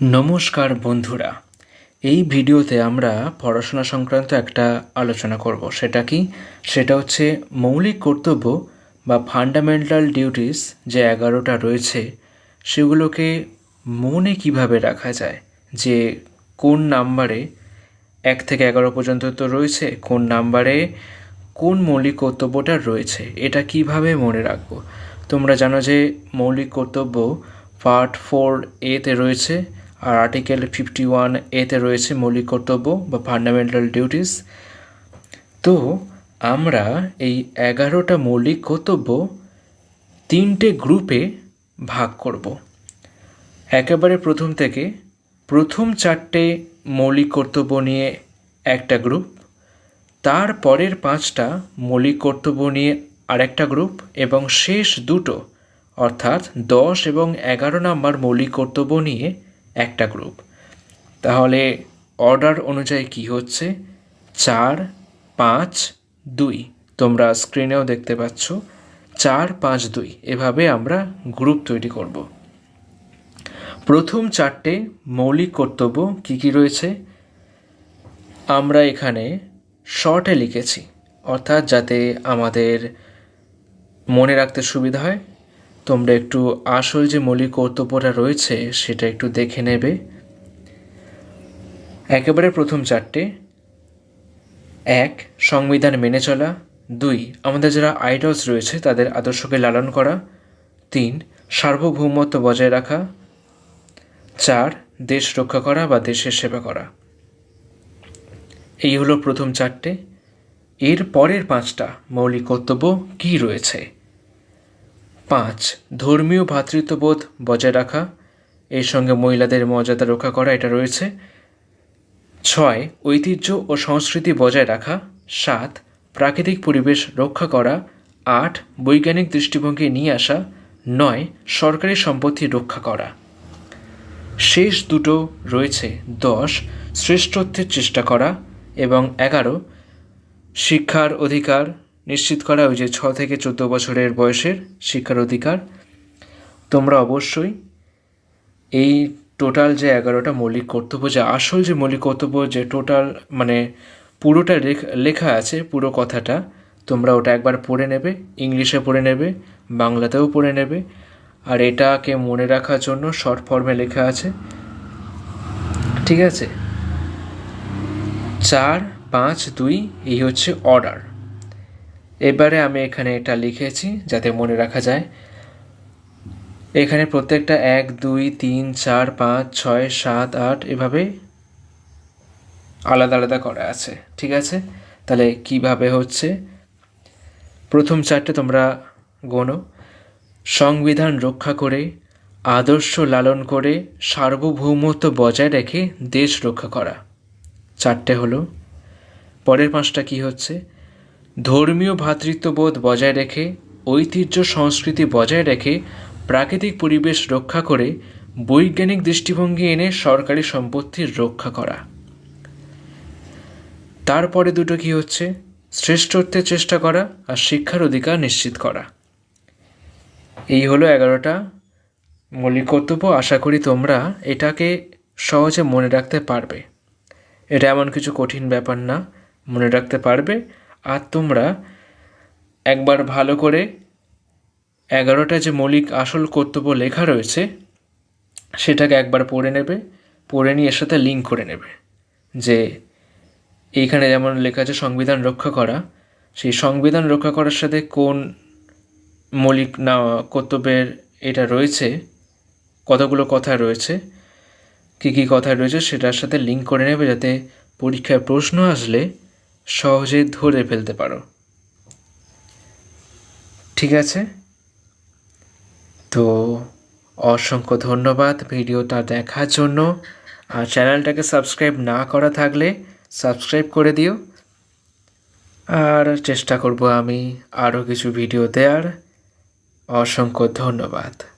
নমস্কার বন্ধুরা। এই ভিডিওতে আমরা পড়াশোনা সংক্রান্ত একটা আলোচনা করব। সেটা কি? সেটা হচ্ছে মৌলিক কর্তব্য বা ফান্ডামেন্টাল ডিউটিস যে এগারোটা রয়েছে, সেগুলোকে মনে কীভাবে রাখা যায়? যে কোন নাম্বারে এক থেকে এগারো পর্যন্ত তো রয়েছে, কোন নাম্বারে কোন মৌলিক কর্তব্যটা রয়েছে, এটা কীভাবে মনে রাখব? তোমরা জানো যে মৌলিক কর্তব্য পার্ট ফোর এতে রয়েছে আর আর্টিকেল ফিফটি ওয়ান এতে রয়েছে মৌলিক কর্তব্য বা ফান্ডামেন্টাল ডিউটিস। তো আমরা এই এগারোটা মৌলিক কর্তব্য তিনটে গ্রুপে ভাগ করব। একেবারে প্রথম থেকে প্রথম চারটে মৌলিক কর্তব্য নিয়ে একটা গ্রুপ, তার পরের পাঁচটা মৌলিক কর্তব্য নিয়ে আরেকটা গ্রুপ এবং শেষ দুটো, অর্থাৎ দশ এবং এগারো নম্বর মৌলিক কর্তব্য নিয়ে একটা গ্রুপ তাহলে অর্ডার অনুযায়ী কি হচ্ছে? চার, পাঁচ, দুই। তোমরা স্ক্রিনেও দেখতে পাচ্ছ। চার, পাঁচ, দুই। এভাবে আমরা গ্রুপ তৈরি করব। প্রথম চারটে মৌলিক কর্তব্য কি কি রয়েছে? আমরা এখানে শর্টে লিখেছি। অর্থাৎ যাতে আমাদের মনে রাখতে সুবিধা হয়। তোমরা একটু আসল যে মৌলিক কর্তব্যটা রয়েছে, সেটা একটু দেখে নেবে। একেবারে প্রথম চারটে। এক, সংবিধান মেনে চলা। দুই, আমাদের যারা আইডলস রয়েছে, তাদের আদর্শকে লালন করা। তিন, সার্বভৌমত্ব বজায় রাখা। চার, দেশ রক্ষা করা বা দেশের সেবা করা। এই হলো প্রথম চারটে। এর পরের পাঁচটা মৌলিক কর্তব্য কী রয়েছে? পাঁচ, ধর্মীয় ভ্রাতৃত্ববোধ বজায় রাখা, এর সঙ্গে মহিলাদের মর্যাদা রক্ষা করা, এটা রয়েছে। ছয়, ঐতিহ্য ও সংস্কৃতি বজায় রাখা। সাত, প্রাকৃতিক পরিবেশ রক্ষা করা। আট, বৈজ্ঞানিক দৃষ্টিভঙ্গি নিয়ে আসা। নয়, সরকারি সম্পত্তি রক্ষা করা। শেষ দুটো রয়েছে। দশ, শ্রেষ্ঠত্বের চেষ্টা করা। এবং এগারো, শিক্ষার অধিকার নিশ্চিত করা ওই যে ছ থেকে চোদ্দ বছরের বয়সের শিক্ষার অধিকার। তোমরা অবশ্যই এই টোটাল যে এগারোটা মৌলিক কর্তব্য, যে আসল যে মৌলিক কর্তব্য, যে টোটাল মানে পুরোটা লেখা আছে, পুরো কথাটা, তোমরা ওটা একবার পড়ে নেবে, ইংলিশে পড়ে নেবে, বাংলাতেও পড়ে নেবে। আর এটাকে মনে রাখার জন্য শর্ট ফর্মে লেখা আছে। ঠিক আছে? চার, পাঁচ, দুই, এই হচ্ছে অর্ডার। এবারে আমি এখানে এটা লিখেছি যাতে মনে রাখা যায়। এখানে প্রত্যেকটা এক, দুই, তিন, চার, পাঁচ, ছয়, সাত, আট এভাবে আলাদা আলাদা করা আছে, ঠিক আছে? তাহলে কীভাবে হচ্ছে? প্রথম চারটে তোমরা গোনো। সংবিধান রক্ষা করে, আদর্শ লালন করে, সার্বভৌমত্ব বজায় রেখে দেশ রক্ষা করা। চারটে হলো। পরের পাঁচটা কি হচ্ছে? ধর্মীয় ভ্রাতৃত্ববোধ বজায় রেখে, ঐতিহ্য সংস্কৃতি বজায় রেখে, প্রাকৃতিক পরিবেশ রক্ষা করে, বৈজ্ঞানিক দৃষ্টিভঙ্গি এনে সরকারি সম্পত্তির রক্ষা করা। তারপরে দুটো কি হচ্ছে? শ্রেষ্ঠত্বের চেষ্টা করা আর শিক্ষার অধিকার নিশ্চিত করা। এই হলো এগারোটা। মৌলিক কর্তব্য, আশা করি তোমরা এটাকে সহজে মনে রাখতে পারবে। এটা এমন কিছু কঠিন ব্যাপার না। মনে রাখতে পারবে আর তোমরা একবার ভালো করে এগারোটা যে মৌলিক আসল কর্তব্য লেখা রয়েছে, সেটাকে একবার পড়ে নেবে, পড়ে নিয়ে এর সাথে লিঙ্ক করে নেবে। যে এইখানে যেমন লেখা আছে সংবিধান রক্ষা করা, সেই সংবিধান রক্ষা করার সাথে কোন মৌলিক না, কর্তব্যের এটা রয়েছে, কতগুলো কথা রয়েছে, কী কী কথা রয়েছে, সেটার সাথে লিঙ্ক করে নেবে যাতে পরীক্ষায় প্রশ্ন আসলে সহজে ধরে ফেলতে পারো। ঠিক আছে? তো, অসংখ্য ধন্যবাদ ভিডিওটা দেখার জন্য। আর চ্যানেলটাকে সাবস্ক্রাইব না করা থাকলে সাবস্ক্রাইব করে দিও। আর চেষ্টা করব আমি আরও কিছু ভিডিও দেওয়ার। অসংখ্য ধন্যবাদ।